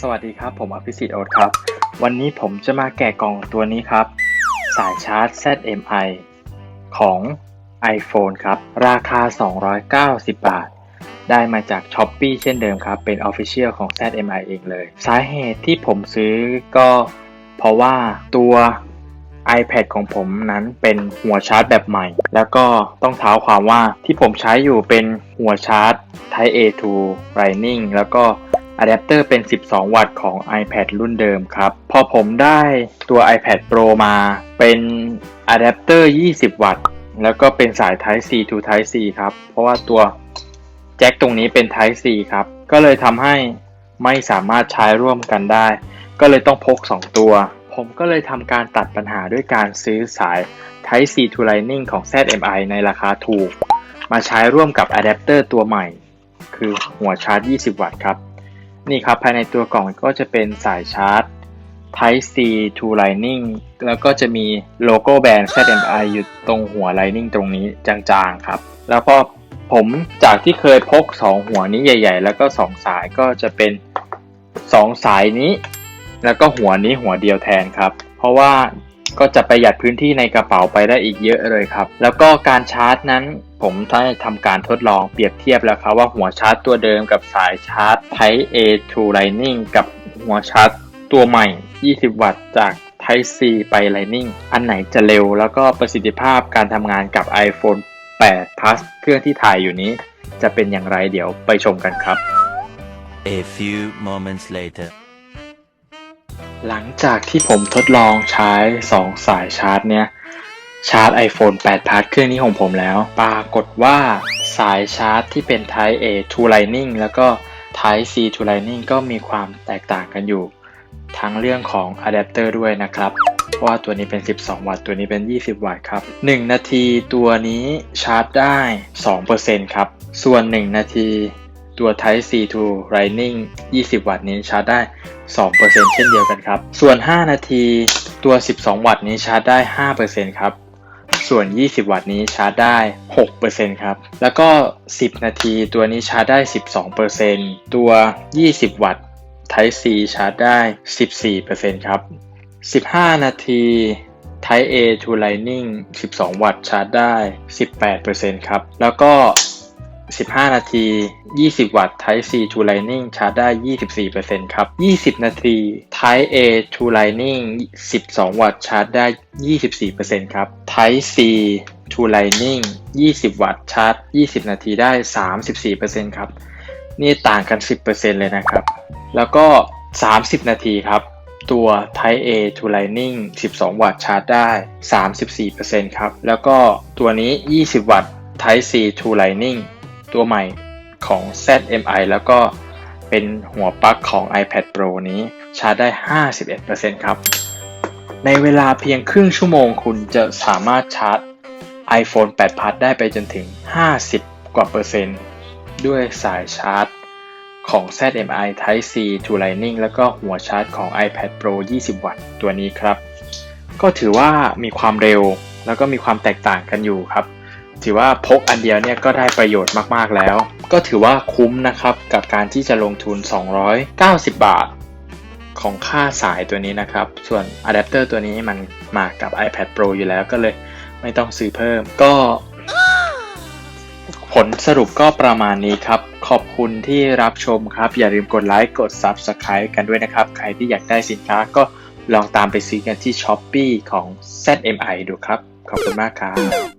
สวัสดีครับ ผมอภิสิทธิ์โอ๊ตครับ วันนี้ผมจะมาแกะกล่องตัวนี้ครับ สายชาร์จ ZMI ของ iPhone ครับ ราคา 290 บาท ได้มาจาก s h อ p e e เช่นเดิมครับ เป็น Official ของ ZMI เองเลย สาเหตุที่ผมซื้อก็เพราะว่าตัว iPad ของผมนั้นเป็นหัวชาร์จแบบใหม่ แล้วก็ต้องเท้าความว่าที่ผมใช้อยู่เป็นหัวชาร์จ Type A to Lightning แล้วก็ อะแดปเตอร์เป็น 12 วัตต์ของ iPad รุ่นเดิมครับ พอผมได้ตัว iPad Pro มาเป็นอะแดปเตอร์ 20 วัตต์ แล้วก็เป็นสาย Type C to Type C ครับ เพราะว่าตัวแจ็คตรงนี้เป็น Type C ครับ ก็เลยทำให้ไม่สามารถใช้ร่วมกันได้ ก็เลยต้องพก 2 ตัว ผมก็เลยทำการตัดปัญหาด้วยการซื้อสาย Type C to Lightning ของ ZMI ในราคาถูก มาใช้ร่วมกับอะแดปเตอร์ตัวใหม่ คือหัวชาร์จ 20 วัตต์ครับ นี่ครับภายในตัวกล่องก็จะเป็นสายชาร์จ Type C to Lightning แล้วก็จะมีโลโก้แบรนด์ ZMI อยู่ตรงหัว Lightning ตรงนี้จางๆครับ แล้วก็ผมจากที่เคยพก 2 หัวนี้ใหญ่ ๆ แล้วก็ 2 สายก็จะเป็น 2 สายนี้ แล้วก็หัวนี้หัวเดียวแทนครับ เพราะว่าก็จะประหยัดพื้นที่ในกระเป๋าไปได้อีกเยอะเลยครับ แล้วก็การชาร์จนั้น ผมได้ทำการทดลองเปรียบเทียบแล้วครับว่าหัวชาร์จตัวเดิมกับสายชาร์จ Type A to Lightning กับหัวชาร์จตัวใหม่ 20 วัตต์จาก Type C ไป Lightning อันไหนจะเร็วแล้วก็ประสิทธิภาพการทำงานกับ iPhone 8 Plus เครื่องที่ถ่ายอยู่นี้ จะเป็นอย่างไรเดี๋ยวไปชมกันครับ A few moments later. หลังจากที่ผมทดลองใช้ 2 สายชาร์จเนี่ย ชาร์จ iPhone 8 Plus เครื่องนี้ของผมแล้ว ปรากฏว่าสายชาร์จที่เป็น Type A to Lightning แล้วก็ Type C to Lightning ก็มีความแตกต่างกันอยู่ ทั้งเรื่องของอะแดปเตอร์ด้วยนะครับเพราะว่าตัวนี้เป็น 12 วัตต์ ตัวนี้เป็น 20 วัตต์ครับ 1 นาทีตัวนี้ชาร์จได้ 2%ครับ ส่วน 1 นาทีตัว Type C to Lightning 20 วัตต์นี้ชาร์จได้ 2%เช่นเดียวกันครับ ส่วน 5 นาทีตัว 12 วัตต์นี้ชาร์จได้ 5%ครับ ส่วน 20 วัตต์นี้ชาร์จได้ 6%ครับ แล้วก็ 10 นาทีตัวนี้ชาร์จได้ 12%ตัว 20 วัตต์ Type C ชาร์จได้ 14%ครับ 15 นาที Type A to Lightning 12 วัตต์ชาร์จได้ 18%ครับ แล้วก็ 15 นาที 20 วัตต์ Type C to Lightning ชาร์จได้ 24%ครับ 20 นาที Type A to Lightning 12 วัตต์ ชาร์จได้ 24%ครับ Type C to Lightning 20 วัตต์ ชาร์จ 20 นาทีได้ 34%ครับ นี่ต่างกัน 10%เลยนะครับ แล้วก็ 30 นาทีครับ ตัว Type A to Lightning 12 วัตต์ ชาร์จได้ 34%ครับ แล้วก็ตัวนี้ 20 วัตต์ Type C to Lightning ตัวใหม่ของ ZMI แล้วก็เป็นหัวปลั๊กของ iPad Pro นี้ชาร์จได้ 51%ครับ ในเวลาเพียงครึ่งชั่วโมงคุณจะสามารถชาร์จ iPhone 8 Plus ได้ไปจนถึง 50 กว่าเปอร์เซ็นต์ ด้วยสายชาร์จของ ZMI Type C to Lightning แล้วก็หัวชาร์จของ iPad Pro 20 วัตต์ตัวนี้ครับ ก็ถือว่ามีความเร็วแล้วก็มีความแตกต่างกันอยู่ครับ ถือว่าพกอันเดียวเนี่ยก็ได้ประโยชน์มากๆแล้ว ก็ถือว่าคุ้มนะครับกับการที่จะลงทุน 290 บาท ของค่าสายตัวนี้นะครับ ส่วนอะแดปเตอร์ตัวนี้มันมากับ iPad Pro อยู่แล้วก็เลยไม่ต้องซื้อเพิ่ม ก็ ผลสรุปก็ประมาณนี้ครับ ขอบคุณที่รับชมครับ อย่าลืมกดไลค์กด Subscribe กันด้วยนะครับ ใครที่อยากได้สินค้าก็ลองตามไปซื้อกันที่ s h อ p e e ของ ZMI ดูครับ ขอบคุณมากครับ